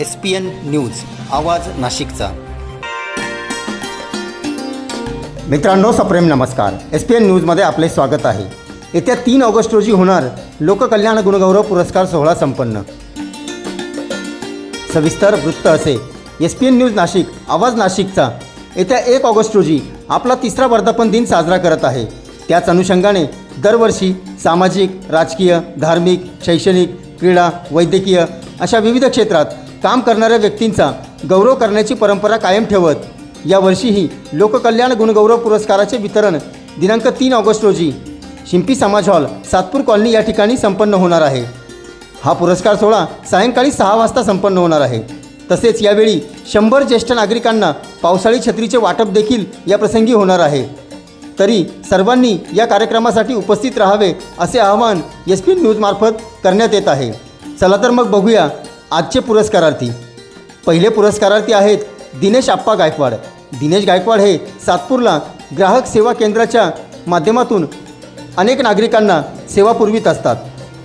S P N news आवाज नाशिकचा. मित्रांनो सप्रेम नमस्कार. एस पी एन न्यूजमध्ये आपले स्वागत आहे. येत्या तीन ऑगस्ट रोजी होणार लोककल्याण गुणगौरव पुरस्कार सोहळा संपन्न. सविस्तर वृत्त असे. S P N news Nashik आवाज नाशिकचा. येत्या एक ऑगस्ट रोजी आपला तिसरा वर्धापन दिन साजरा करत आहे. त्याच अनुषंगाने दरवर्षी सामाजिक राजकीय धार्मिक शैक्षणिक क्रीडा वैद्यकीय अशा विविध क्षेत्रात काम करणाऱ्या व्यक्तींचा गौरव करण्याची परंपरा कायम ठेवत यावर्षीही लोककल्याण गुणगौरव पुरस्काराचे वितरण दिनांक तीन ऑगस्ट रोजी शिंपी समाज हॉल सातपूर कॉलनी या ठिकाणी संपन्न होणार आहे. हा पुरस्कार सोहळा सायंकाळी सहा वाजता संपन्न होणार आहे. तसेच यावेळी शंभर ज्येष्ठ नागरिकांना पावसाळी छत्रीचे वाटप देखील या प्रसंगी होणार आहे. तरी सर्वांनी या कार्यक्रमासाठी उपस्थित राहावे असे आवाहन एस पी न्यूजमार्फत करण्यात येत आहे. चला तर मग बघूया आजचे पुरस्कारार्थी. पहिले पुरस्कारार्थी आहेत दिनेश आप्पा गायकवाड. दिनेश गायकवाड हे सातपूरला ग्राहक सेवा केंद्राच्या माध्यमातून अनेक नागरिकांना सेवा पुरवित असतात.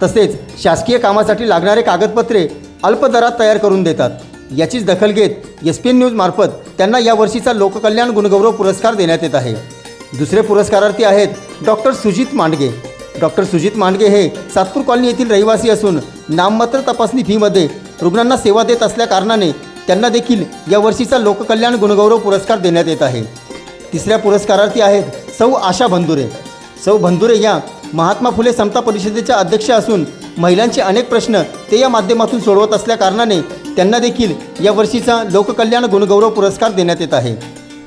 तसेच शासकीय कामासाठी लागणारे कागदपत्रे अल्प दरात तयार करून देतात. याचीच दखल घेत एस पी एन न्यूजमार्फत त्यांना यावर्षीचा लोककल्याण गुणगौरव पुरस्कार देण्यात येत आहे. दुसरे पुरस्कारार्थी आहेत डॉक्टर सुजित मांडगे. डॉक्टर सुजित मांडगे हे सातपूर कॉलनी येथील रहिवासी असून नाममात्र तपासणी फीमध्ये रुग्णांना सेवा देत असल्या कारणाने त्यांना देखील या वर्षीचा लोककल्याण गुणगौरव पुरस्कार देण्यात येत आहे. तिसऱ्या पुरस्कारार्थी आहेत सौ आशा बंधुरे सौ बंधुरे या महात्मा फुले समता परिषदेच्या अध्यक्ष असून महिलांचे अनेक प्रश्न ते या माध्यमातून सोडवत असल्या कारणाने त्यांना देखील या वर्षीचा लोककल्याण गुणगौरव पुरस्कार देण्यात येत आहे.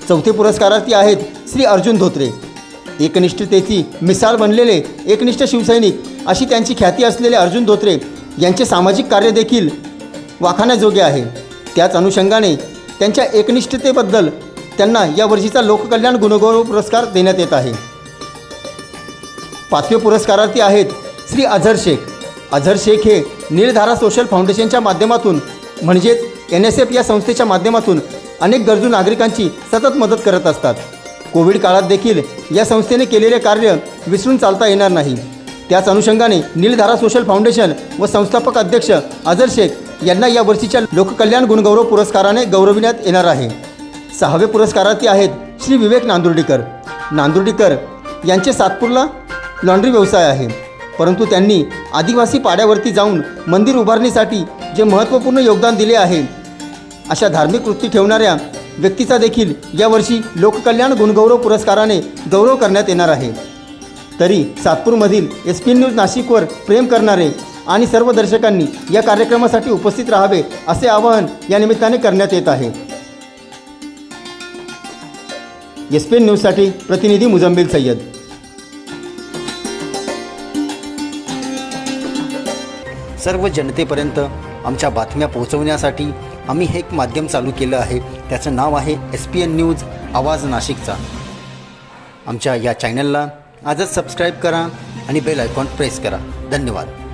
चौथे पुरस्कारार्थी आहेत श्री अर्जुन धोत्रे. एकनिष्ठतेची मिसाळ बनलेले एकनिष्ठ शिवसैनिक अशी त्यांची ख्याती असलेले अर्जुन धोत्रे यांचे सामाजिक कार्य देखील वाखाण्याजोगे आहे. त्याच अनुषंगाने त्यांच्या एकनिष्ठतेबद्दल त्यांना या वर्षीचा लोककल्याण गुणगौरव पुरस्कार देण्यात येत आहे. पाचवे पुरस्कारार्थी आहेत श्री अझर शेख. अझर शेख हे निळधारा सोशल फाउंडेशनच्या माध्यमातून म्हणजेच एन एस एफ या संस्थेच्या माध्यमातून अनेक गरजू नागरिकांची सतत मदत करत असतात. कोविड काळात देखील या संस्थेने केलेले कार्य विसरून चालता येणार नाही. त्याच अनुषंगाने नीलधारा सोशल फाउंडेशन व संस्थापक अध्यक्ष अझर शेख यांना या वर्षीच्या लोककल्याण गुणगौरव पुरस्काराने गौरविण्यात येणार आहे. सहावे पुरस्कारार्थी आहेत श्री विवेक नांदुर्डीकर. नांदुर्डीकर यांचे सातपूरला लॉन्ड्री व्यवसाय आहे. परंतु त्यांनी आदिवासी पाड्यावरती जाऊन मंदिर उभारणीसाठी जे महत्त्वपूर्ण योगदान दिले आहे अशा धार्मिक वृत्ती ठेवणाऱ्या व्यक्तीचा देखील यावर्षी लोककल्याण गुणगौरव पुरस्काराने गौरव करण्यात येणार आहे. तरी सातपूरमधील एस पी न्यूज नाशिकवर प्रेम करणारे आणि सर्व दर्शकांनी या कार्यक्रमासाठी उपस्थित राहावे असे आवाहन या निमित्ताने करण्यात येत आहे. एस पी न्यूजसाठी प्रतिनिधी मुजम्बिल सय्यद. सर्व जनतेपर्यंत आमच्या बातम्या पोहोचवण्यासाठी आम्ही हे एक माध्यम चालू केलं आहे. त्याचं नाव आहे एस पी एन न्यूज आवाज नाशिकचा. आमच्या या चॅनलला आजच सबस्क्राईब करा आणि बेल आयकॉन प्रेस करा. धन्यवाद.